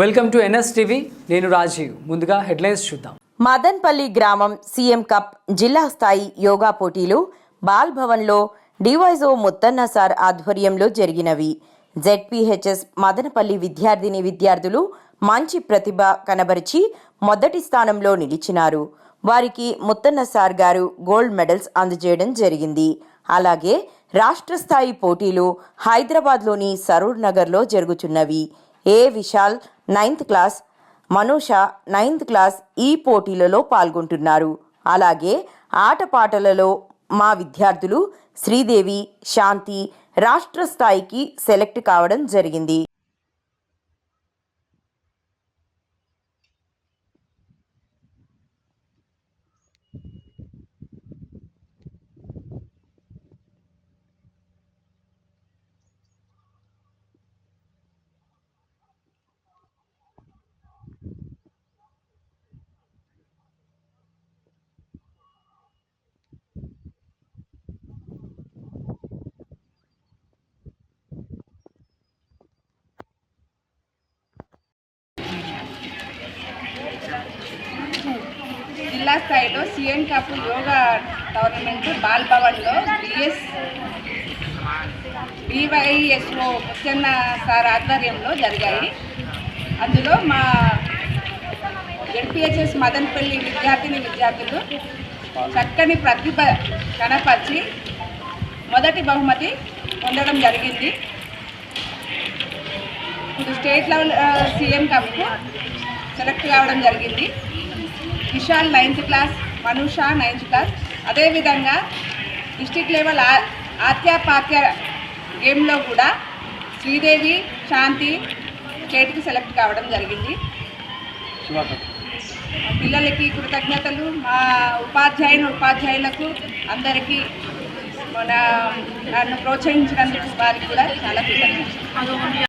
Welcome to NS TV నేను రాజీవ్. ముందుగా headlines చూద్దాం. మదన్పల్లి గ్రామం సీఎం కప్ జిల్లా స్థాయి యోగా పోటీలు బాల్ భవన్లో డివైజో ముత్తన్న సార్ ఆధ్వర్యంలో జరిగినవి. జెడ్పీహెచ్ఎస్ మదనపల్లి విద్యార్థిని విద్యార్థులు మంచి ప్రతిభ కనబరిచి మొదటి స్థానంలో నిలిచినారు. వారికి ముత్తన్న సార్ గారు గోల్డ్ మెడల్స్ అందజేయడం జరిగింది. అలాగే రాష్ట్ర స్థాయి పోటీలు హైదరాబాద్లోని సరూర్ నగర్లో జరుగుతున్నవి. ఏ Vishal ninth class Manosha ninth class ఈ పోటీలలో పాల్గొంటున్నారు. అలాగే ఆటపాటలలో మా విద్యార్థులు శ్రీదేవి శాంతి రాష్ట్ర స్థాయికి సెలెక్ట్ కావడం జరిగింది. జిల్లా స్థాయిలో సీఎం కప్ యోగా టోర్నమెంట్ బాల్ భవన్లో బిఎస్ డివైఎస్ఓ ముత్యన్న సార్ ఆధ్వర్యంలో జరిగాయి. అందులో మా ఎన్పిహెచ్ఎస్ మదనపల్లి విద్యార్థిని విద్యార్థులు చక్కని ప్రతిభ కనపరిచి మొదటి బహుమతి పొందడం జరిగింది. ఇప్పుడు స్టేట్ లెవెల్ సీఎం కప్కు సెలెక్ట్ కావడం జరిగింది. Vishal ninth class Manusha ninth class. అదేవిధంగా డిస్టిక్ లెవెల్ ఆత్యాపాత్య గేమ్లో కూడా శ్రీదేవి శాంతి స్టేట్కి సెలెక్ట్ కావడం జరిగింది. పిల్లలకి కృతజ్ఞతలు. మా ఉపాధ్యాయుని ఉపాధ్యాయులకు అందరికీ మన నన్ను ప్రోత్సహించినందుకు వారికి కూడా చాలా కృతజ్ఞతలు.